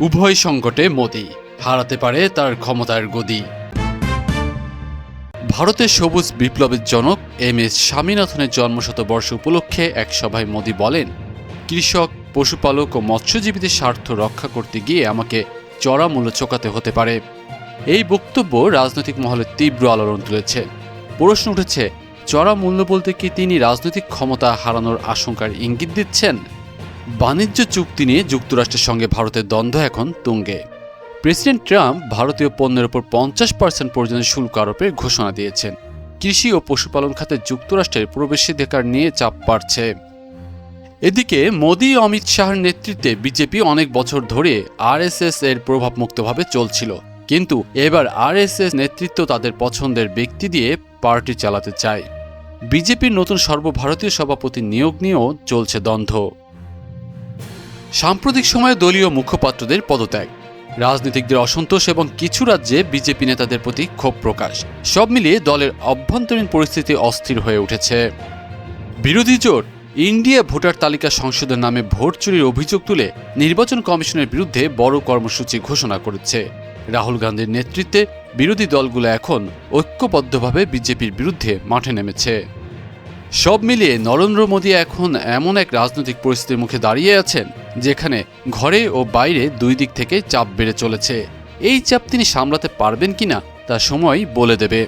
উভয় সংকটে মোদি। হারাতে পারে তার ক্ষমতার গদি। ভারতের সবুজ বিপ্লবের জনক এম এস স্বামীনাথনের জন্মশতবর্ষ উপলক্ষে এক সভায় মোদি বলেন, কৃষক, পশুপালক ও মৎস্যজীবীদের স্বার্থ রক্ষা করতে গিয়ে আমাকে চড়া মূল্য চোকাতে হতে পারে। এই বক্তব্য রাজনৈতিক মহলে তীব্র আলোড়ন তুলেছে। প্রশ্ন উঠেছে চড়া মূল্য বলতে কি তিনি রাজনৈতিক ক্ষমতা হারানোর আশঙ্কার ইঙ্গিত দিচ্ছেন? বাণিজ্য চুক্তি নিয়ে যুক্তরাষ্ট্রের সঙ্গে ভারতের দ্বন্দ্ব এখন তুঙ্গে। প্রেসিডেন্ট ট্রাম্প ভারতীয় পণ্যের উপর পঞ্চাশ পার্সেন্ট পর্যন্ত শুল্ক আরোপের ঘোষণা দিয়েছেন। কৃষি ও পশুপালন খাতে যুক্তরাষ্ট্রের প্রবেশাধিকার নিয়ে চাপ বাড়ছে। এদিকে মোদি অমিত শাহর নেতৃত্বে বিজেপি অনেক বছর ধরে আরএসএস এর প্রভাবমুক্তভাবে চলছিল। কিন্তু এবার আরএসএস নেতৃত্ব তাদের পছন্দের ব্যক্তি দিয়ে পার্টি চালাতে চায়। বিজেপির নতুন সর্বভারতীয় সভাপতি নিয়োগ নিয়েও চলছে দ্বন্দ্ব। সাম্প্রতিক সময়ে দলীয় মুখপাত্রদের পদত্যাগ। রাজনীতিকদের অসন্তোষ এবং কিছু রাজ্যে বিজেপি নেতাদের প্রতি ক্ষোভ প্রকাশ। সব মিলিয়ে দলের অভ্যন্তরীণ পরিস্থিতি অস্থির হয়ে উঠেছে। বিরোধী জোট ইন্ডিয়া ভোটার তালিকা সংশোধন নামে ভোট চুরির অভিযোগ তুলে নির্বাচন কমিশনের বিরুদ্ধে বড় কর্মসূচি ঘোষণা করেছে। রাহুল গান্ধীর নেতৃত্বে বিরোধী দলগুলো এখন ঐক্যবদ্ধভাবে বিজেপির বিরুদ্ধে মাঠে নেমেছে। সব মিলিয়ে নরেন্দ্র মোদী এখন এমন এক রাজনৈতিক পরিস্থিতির মুখে দাঁড়িয়ে আছেন যেখানে ঘরে ও বাইরে দুই দিক থেকে চাপ বেড়ে চলেছে। এই চাপ তিনি সামলাতে পারবেন কিনা, তা সময় বলে দেবে।